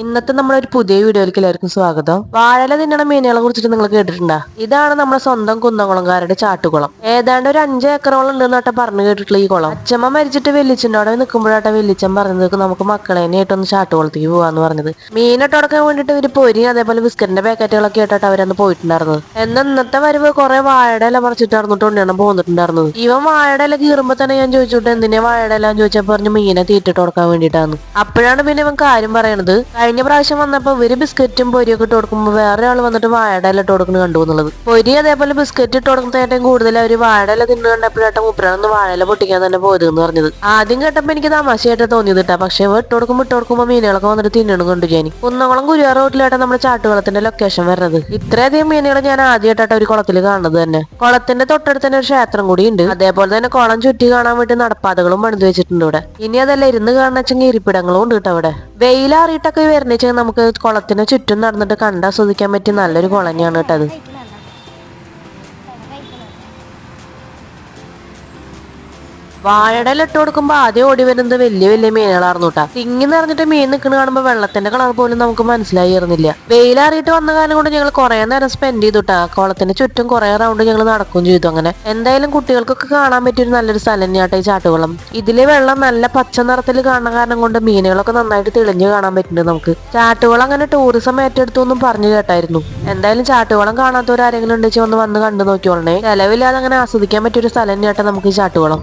ഇന്നത്തെ നമ്മളൊരു പുതിയ വീഡിയോയിലേക്ക് എല്ലാവർക്കും സ്വാഗതം. വാഴല തിന്നണ മീനുകളെ കുറിച്ചിട്ട് നിങ്ങൾ കേട്ടിട്ടുണ്ടോ? ഇതാണ് നമ്മുടെ സ്വന്തം കുന്നംകുളംകാരുടെ ചാട്ടുകുളം. ഏതാണ്ട് ഒരു അഞ്ച് ഏക്കറോളം ഉണ്ടെന്നോട്ടെ പറഞ്ഞു കേട്ടിട്ടുള്ള ഈ കുളം. അച്ഛമ്മ മരിച്ചിട്ട് വെല്ലിച്ചന്റെ അവിടെ നിൽക്കുമ്പോഴാട്ടെ വെല്ലിച്ചൻ പറഞ്ഞത് നമുക്ക് മക്കളെ ആയിട്ടൊന്ന് ചാട്ടുകുളത്തേക്ക് പോവാന്ന് പറഞ്ഞത്. മീനിട്ട് ഉടക്കാൻ വേണ്ടിട്ട് ഇവർ പൊരി അതേപോലെ ബിസ്ക്കറ്റിന്റെ പാക്കറ്റുകളൊക്കെ ആയിട്ടാണ് അവരന്ന് പോയിട്ടുണ്ടായിരുന്നത്. എന്നാൽ ഇന്നത്തെ വരവ് കുറെ വാഴയുടെ ഇല പറിച്ചിട്ടായിരുന്നു ഉണ്ണിയാണ് പോന്നിട്ടുണ്ടായിരുന്നത്. ഇവൻ വാഴയുടെ ഇല കീറുമ്പോ തന്നെ ഞാൻ ചോദിച്ചിട്ട് എന്തിനാ വാഴയുടെ ഇല ചോദിച്ചാൽ പറഞ്ഞു മീനെ തീറ്റിട്ട് ഉടക്കാൻ വേണ്ടിയിട്ടാണ് അപ്പോഴാണ് പിന്നെ ഇവൻ കാര്യം പറയണത് കഴിഞ്ഞ പ്രാവശ്യം വന്നപ്പോ ഇവർ ബിസ്ക്കറ്റും പൊരിയൊക്കെ ഇട്ട് കൊടുക്കുമ്പോൾ വേറെ ആൾ വന്നിട്ട് വാഴയുടെ ഇല ഇട്ട് കൊടുക്കുന്നത് കണ്ടു എന്നുള്ളത്. പൊരി അതേപോലെ ബിസ്ക്കറ്റ് ഇട്ട് കൊടുക്കുന്ന ഏറ്റവും കൂടുതൽ അവർ വാഴയുടെ ഇല തിന്നു കണ്ടപ്പോഴാട്ട മുപ്പരാണെന്ന് വാഴയില പൊട്ടിക്കാൻ തന്നെ പോയത് എന്ന് പറഞ്ഞത്. ആദ്യം കേട്ടപ്പോ എനിക്ക് തമാശയായിട്ട് തോന്നിയത് കേട്ടാ പക്ഷെ ഇവ ഇട്ട് കൊടുക്കുമ്പോൾ ഇട്ട് കൊടുക്കുമ്പോൾ മീനുകളൊക്കെ വന്നിട്ട് തിന്നണം കണ്ടു ഞാൻ കുന്നംകുളം ഗുരുവാർ റോട്ടിലായിട്ട് നമ്മുടെ ചാട്ടുകുളത്തിന്റെ ലൊക്കേഷൻ വരുന്നത്. ഇത്രയധികം മീനുകൾ ഞാൻ ആദ്യമായിട്ടാണ് ഒരു കുളത്തിൽ കാണുന്നത് തന്നെ. കുളത്തിന്റെ തൊട്ടടുത്ത് തന്നെ ഒരു ക്ഷേത്രം കൂടി ഉണ്ട്. അതേപോലെ തന്നെ കുളം ചുറ്റി കാണാൻ വേണ്ടി നടപ്പാതകളും പണിത് വെച്ചിട്ടുണ്ട് ഇവിടെ. ഇനി അതല്ല ഇരുന്ന് കാണുന്ന വെച്ചെങ്കിൽ ഇരിപ്പിടങ്ങളും ഉണ്ട് കേട്ടോ അവിടെ വെയിലാറിയിട്ടൊക്കെ വരണേച്ചാൽ നമുക്ക് കുളത്തിന് ചുറ്റും നടന്നിട്ട് കണ്ടാസ്വദിക്കാൻ പറ്റിയ നല്ലൊരു കുളം തന്നെയാണ് വാഴയുടെ ഇട്ട് കൊടുക്കുമ്പോ ആദ്യം ഓടി വരുന്നത് വലിയ വലിയ മീനുകളായിരുന്നു കേട്ടാ തിങ്ങി നിറഞ്ഞിട്ട് മീൻ നിൽക്കുന്ന കാണുമ്പോൾ വെള്ളത്തിന്റെ കളർ പോലും നമുക്ക് മനസ്സിലായിരുന്നില്ല വെയിലാറിയിട്ട് വന്ന കാലം കൊണ്ട് ഞങ്ങൾ കുറെ നേരം സ്പെൻഡ് ചെയ്തു കേട്ടാ കുളത്തിന് ചുറ്റും കുറെ റൗണ്ട് ഞങ്ങൾ നടക്കുകയും ചെയ്തു അങ്ങനെ. എന്തായാലും കുട്ടികൾക്കൊക്കെ കാണാൻ പറ്റിയ ഒരു നല്ലൊരു സ്ഥലം തന്നെയാട്ടെ ഈ ചാട്ടുകുളം. ഇതിലെ വെള്ളം നല്ല പച്ച നിറത്തിൽ കാണുന്ന കാരണം കൊണ്ട് മീനുകളൊക്കെ നന്നായിട്ട് തെളിഞ്ഞു കാണാൻ പറ്റുന്നുണ്ട് നമുക്ക്. ചാട്ടുകുളം അങ്ങനെ ടൂറിസം ഏറ്റെടുത്തു എന്നും പറഞ്ഞു കേട്ടായിരുന്നു. എന്തായാലും ചാട്ടുകുളം കാണാത്തവരാരെങ്കിലും ഉണ്ടെച്ച് ഒന്ന് വന്ന് കണ്ടു നോക്കിയോളണേ ചെലവില്ലാതെ അങ്ങനെ ആസ്വദിക്കാൻ പറ്റിയൊരു സ്ഥലം തന്നെയാട്ടെ നമുക്ക് ഈ ചാട്ടുകുളം.